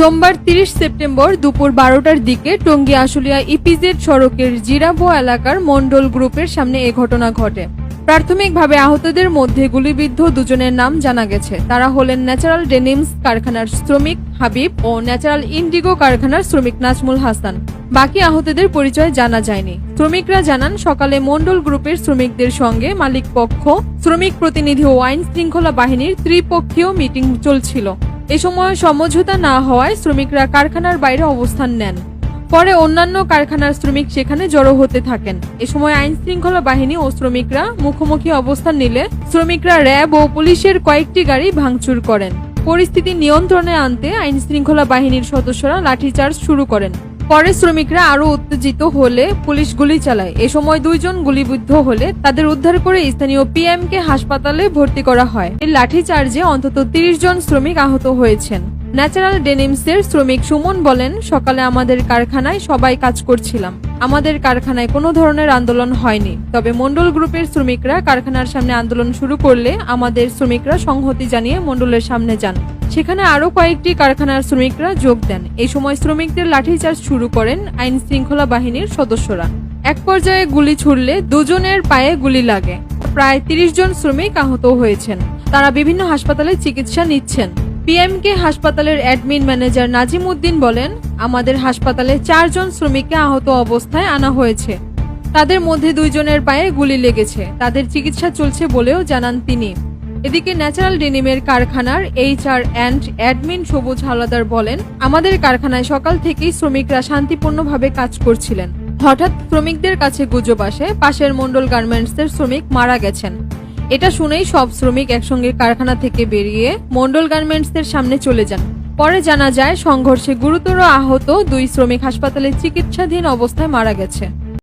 সোমবার তিরিশ সেপ্টেম্বর দুপুর বারোটার দিকে টঙ্গী আশুলিয়া ইপিজেড সড়কের জিরাবো এলাকার মন্ডল গ্রুপের সামনে এ ঘটনা ঘটে। প্রাথমিকভাবে আহতদের মধ্যে গুলিবিদ্ধ দুজনের নাম জানা গেছে। তারা হলেন ন্যাচারাল ডেনিমস কারখানার শ্রমিক হাবিব ও ন্যাচারাল ইন্ডিগো কারখানার শ্রমিক নাজমুল হাসান। বাকি আহতদের পরিচয় জানা যায়নি। শ্রমিকরা জানান, সকালে মন্ডল গ্রুপের শ্রমিকদের সঙ্গে মালিক পক্ষ শ্রমিক প্রতিনিধি ও আইন শৃঙ্খলা বাহিনীর ত্রিপক্ষীয় মিটিং চলছিল। এ সময় সমঝোতা না হওয়ায় শ্রমিকরা কারখানার বাইরে অবস্থান নেন। পরে অন্যান্য কারখানার শ্রমিক সেখানে জড়ো হতে থাকেন। এ সময় আইন শৃঙ্খলা বাহিনী ও শ্রমিকরা মুখোমুখি অবস্থান নিলে শ্রমিকরা র্যাব ও পুলিশের কয়েকটি গাড়ি ভাঙচুর করেন। পরিস্থিতি নিয়ন্ত্রণে আনতে আইন শৃঙ্খলা বাহিনীর সদস্যরা লাঠিচার্জ শুরু করেন। পরে শ্রমিকরা আরও উত্তেজিত হলে পুলিশ গুলি চালায়। এ সময় দুইজন গুলিবিদ্ধ হলে তাদের উদ্ধার করে স্থানীয় পিএম কে হাসপাতালে ভর্তি করা হয়। এই লাঠিচার্জে অন্তত তিরিশ জন শ্রমিক আহত হয়েছেন। ন্যাচারাল ডেনিমসের শ্রমিক সুমন বলেন, সকালে আমাদের কারখানায় সবাই কাজ করছিলাম। আমাদের কারখানায় কোনো ধরনের আন্দোলন হয়নি। তবে মন্ডল গ্রুপের শ্রমিকরা কারখানার সামনে আন্দোলন শুরু করলে আমাদের শ্রমিকরা সংহতি জানিয়ে মন্ডলের সামনে যান। সেখানে আরও কয়েকটি কারখানার শ্রমিকরা যোগ দেন। এই সময় শ্রমিকদের লাঠিচার্জ শুরু করেন আইন শৃঙ্খলা বাহিনীর সদস্যরা। এক পর্যায়ে গুলি ছুড়লে দুজনের পায়ে গুলি লাগে। প্রায় তিরিশ জন শ্রমিক আহত হয়েছেন। তারা বিভিন্ন হাসপাতালে চিকিৎসা নিচ্ছেন। পিএমকে হাসপাতালের অ্যাডমিন ম্যানেজার নাজিম উদ্দিন বলেন, আমাদের হাসপাতালে চারজন শ্রমিককে আহত অবস্থায় আনা হয়েছে। তাদের মধ্যে দুইজনের পায়ে গুলি লেগেছে। তাদের চিকিৎসা চলছে বলেও জানান তিনি। এদিকে ন্যাচারাল ডেনিমের কারখানার এইচআর অ্যান্ড অ্যাডমিন সবুজ হাওলাদার বলেন, আমাদের কারখানায় সকাল থেকেই শ্রমিকরা শান্তিপূর্ণভাবে কাজ করছিলেন। হঠাৎ শ্রমিকদের কাছে গুজব আসে, পাশের মন্ডল গার্মেন্টসের শ্রমিক মারা গেছেন। এটা শুনেই সব শ্রমিক একসঙ্গে কারখানা থেকে বেরিয়ে মন্ডল গার্মেন্টসের সামনে চলে যান। পরে জানা যায়, সংঘর্ষে গুরুতর আহত দুই শ্রমিক হাসপাতালে চিকিৎসাধীন অবস্থায় মারা গেছে।